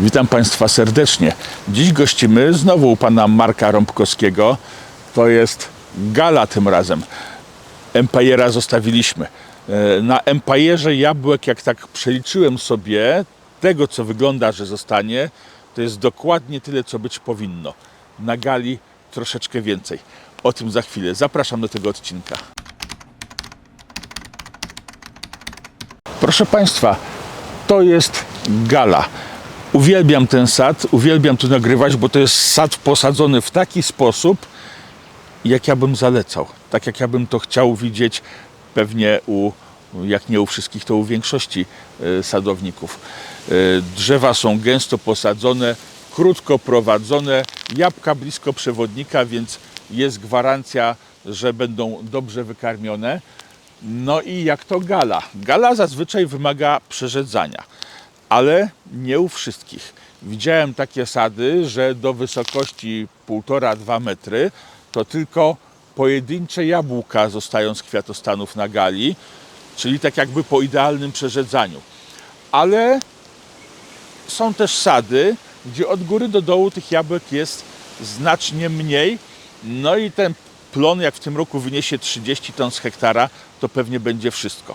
Witam Państwa serdecznie. Dziś gościmy znowu u pana Marka Rąbkowskiego. To jest gala tym razem. Empajera zostawiliśmy. E, Na Empajerze jabłek, jak tak przeliczyłem sobie, tego co wygląda, że zostanie, to jest dokładnie tyle, co być powinno. Na gali troszeczkę więcej. O tym za chwilę. Zapraszam do tego odcinka. Proszę Państwa, to jest gala. Uwielbiam ten sad, uwielbiam tu nagrywać, bo to jest sad posadzony w taki sposób, jak ja bym zalecał. Tak jak ja bym to chciał widzieć pewnie u, jak nie u wszystkich, to u większości e, sadowników. E, Drzewa są gęsto posadzone, krótko prowadzone, jabłka blisko przewodnika, więc jest gwarancja, że będą dobrze wykarmione. No i jak to gala? Gala zazwyczaj wymaga przerzedzania, ale nie u wszystkich. Widziałem takie sady, że do wysokości 1,5-2 metry to tylko pojedyncze jabłka zostają z kwiatostanów na gali, czyli tak jakby po idealnym przerzedzaniu. Ale są też sady, gdzie od góry do dołu tych jabłek jest znacznie mniej. No i ten plon, jak w tym roku wyniesie 30 ton z hektara, to pewnie będzie wszystko.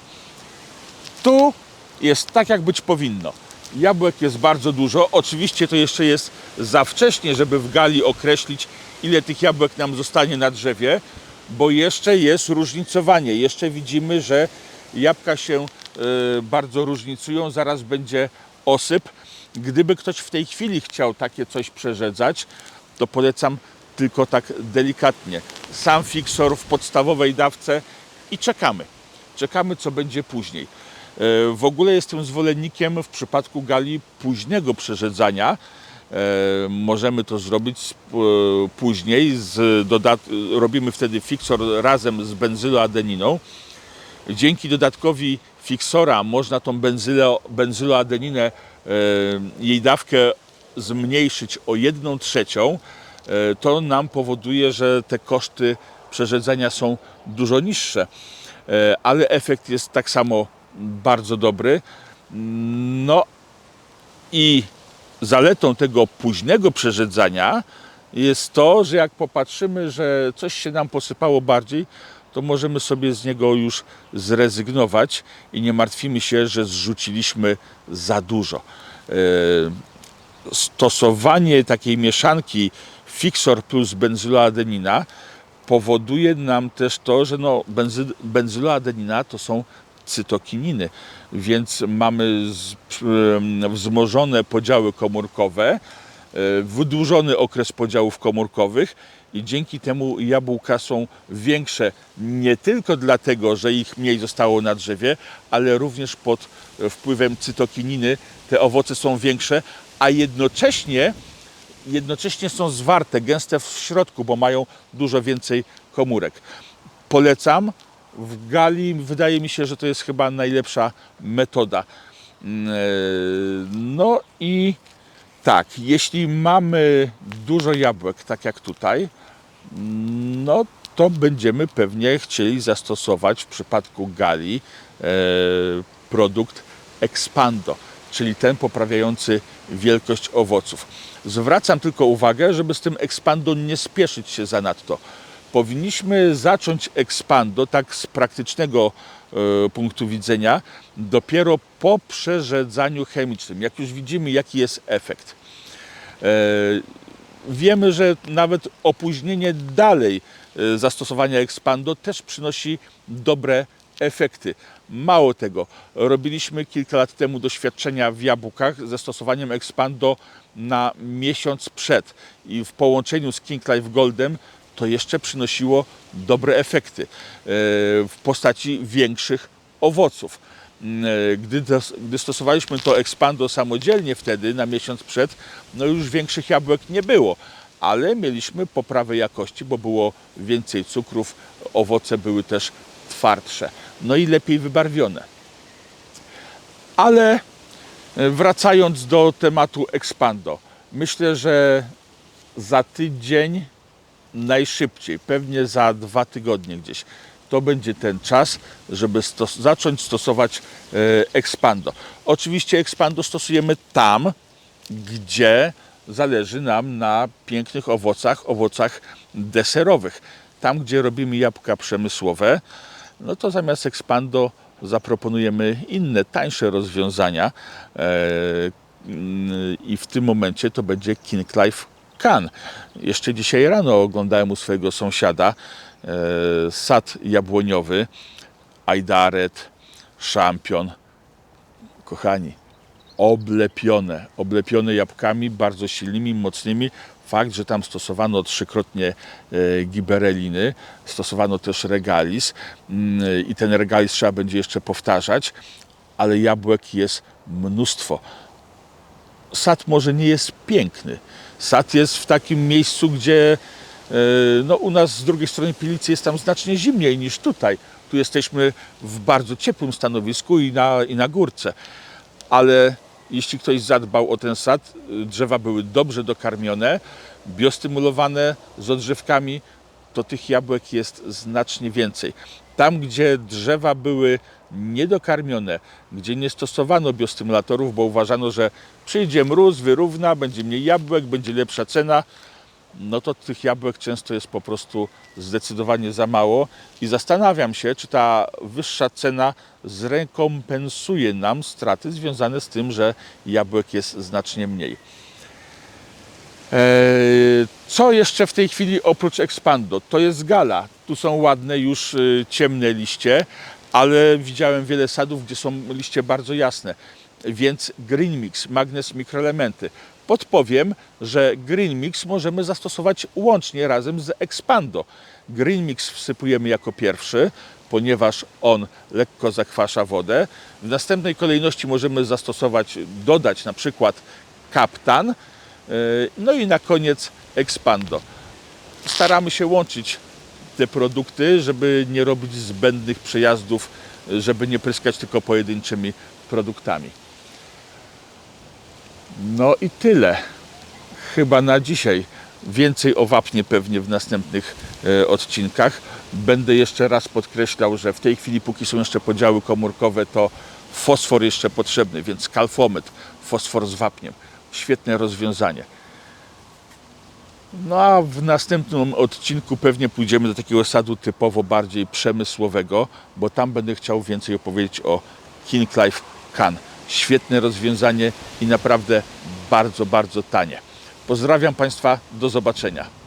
Tu jest tak, jak być powinno. Jabłek jest bardzo dużo. Oczywiście to jeszcze jest za wcześnie, żeby w gali określić, ile tych jabłek nam zostanie na drzewie, bo jeszcze jest różnicowanie. Jeszcze widzimy, że jabłka się e, bardzo różnicują. Zaraz będzie osyp. Gdyby ktoś w tej chwili chciał takie coś przerzedzać, to polecam tylko tak delikatnie. Sam fiksor w podstawowej dawce i czekamy. Czekamy, co będzie później. E, W ogóle jestem zwolennikiem w przypadku gali późnego przerzedzania. E, Możemy to zrobić e, później. Z robimy wtedy fiksor razem z benzyloadeniną. Dzięki dodatkowi fiksora można tą benzylo, benzyloadeninę, jej dawkę zmniejszyć o 1 trzecią. To nam powoduje, że te koszty przerzedzenia są dużo niższe, ale efekt jest tak samo bardzo dobry. No i zaletą tego późnego przerzedzania jest to, że jak popatrzymy, że coś się nam posypało bardziej, to możemy sobie z niego już zrezygnować i nie martwimy się, że zrzuciliśmy za dużo. E, Stosowanie takiej mieszanki Fixor plus benzyloadenina powoduje nam też to, że no, benzy, benzyloadenina to są cytokininy, więc mamy wzmożone podziały komórkowe, e, wydłużony okres podziałów komórkowych i dzięki temu jabłka są większe nie tylko dlatego, że ich mniej zostało na drzewie, ale również pod wpływem cytokininy te owoce są większe, a jednocześnie jednocześnie są zwarte, gęste w środku, bo mają dużo więcej komórek. Polecam. W gali wydaje mi się, że to jest chyba najlepsza metoda. Mm, e, No i tak, jeśli mamy dużo jabłek, tak jak tutaj, no to będziemy pewnie chcieli zastosować w przypadku gali e, produkt Expando, czyli ten poprawiający wielkość owoców. Zwracam tylko uwagę, żeby z tym Expando nie spieszyć się zanadto. Powinniśmy zacząć Expando tak z praktycznego e, punktu widzenia dopiero po przerzedzaniu chemicznym, jak już widzimy jaki jest efekt. E, Wiemy, że nawet opóźnienie dalej e, zastosowania Expando też przynosi dobre efekty. Mało tego, robiliśmy kilka lat temu doświadczenia w jabłkach ze stosowaniem Expando na miesiąc przed i w połączeniu z King Life Goldem to jeszcze przynosiło dobre efekty e, w postaci większych owoców. Mm, e, Gdy, gdy stosowaliśmy to Expando samodzielnie wtedy, na miesiąc przed, no już większych jabłek nie było, ale mieliśmy poprawę jakości, bo było więcej cukrów, owoce były też twardsze, no i lepiej wybarwione. Ale e, wracając do tematu Expando, myślę, że za tydzień najszybciej, pewnie za dwa tygodnie gdzieś. To będzie ten czas, żeby stos- zacząć stosować e, Expando. Oczywiście Expando stosujemy tam, gdzie zależy nam na pięknych owocach, owocach deserowych. Tam, gdzie robimy jabłka przemysłowe, no to zamiast Expando zaproponujemy inne, tańsze rozwiązania. E, I w tym momencie to będzie King Life Can. Jeszcze dzisiaj rano oglądałem u swojego sąsiada e, sad jabłoniowy, Aidaret, Szampion. Kochani, oblepione, oblepione jabłkami bardzo silnymi, mocnymi. Fakt, że tam stosowano trzykrotnie e, gibereliny, stosowano też regalis mm, i ten regalis trzeba będzie jeszcze powtarzać, ale jabłek jest mnóstwo. Sad może nie jest piękny. Sad jest w takim miejscu, gdzie e, no, u nas z drugiej strony Pilicy jest tam znacznie zimniej niż tutaj. Tu jesteśmy w bardzo ciepłym stanowisku i na, i na górce ale jeśli ktoś zadbał o ten sad, drzewa były dobrze dokarmione, biostymulowane z odżywkami, to tych jabłek jest znacznie więcej. Tam, gdzie drzewa były niedokarmione, gdzie nie stosowano biostymulatorów, bo uważano, że przyjdzie mróz, wyrówna, będzie mniej jabłek, będzie lepsza cena, no to tych jabłek często jest po prostu zdecydowanie za mało i zastanawiam się, czy ta wyższa cena zrekompensuje nam straty związane z tym, że jabłek jest znacznie mniej. Eee, Co jeszcze w tej chwili oprócz Expando? To jest gala. Tu są ładne już y, ciemne liście, ale widziałem wiele sadów, gdzie są liście bardzo jasne. Więc Green Mix, magnes mikroelementy. Podpowiem, że Green Mix możemy zastosować łącznie razem z Expando. Green Mix wsypujemy jako pierwszy, ponieważ on lekko zakwasza wodę. W następnej kolejności możemy zastosować, dodać na przykład kaptan, no i na koniec Expando. Staramy się łączyć te produkty, żeby nie robić zbędnych przejazdów, żeby nie pryskać tylko pojedynczymi produktami. No i tyle. Chyba na dzisiaj. Więcej o wapnie pewnie w następnych e, odcinkach. Będę jeszcze raz podkreślał, że w tej chwili, póki są jeszcze podziały komórkowe, to fosfor jeszcze potrzebny, więc kalfomet, fosfor z wapniem. Świetne rozwiązanie. No a w następnym odcinku pewnie pójdziemy do takiego sadu typowo bardziej przemysłowego, bo tam będę chciał więcej opowiedzieć o King Life Can. Świetne rozwiązanie i naprawdę bardzo, bardzo tanie. Pozdrawiam Państwa, do zobaczenia.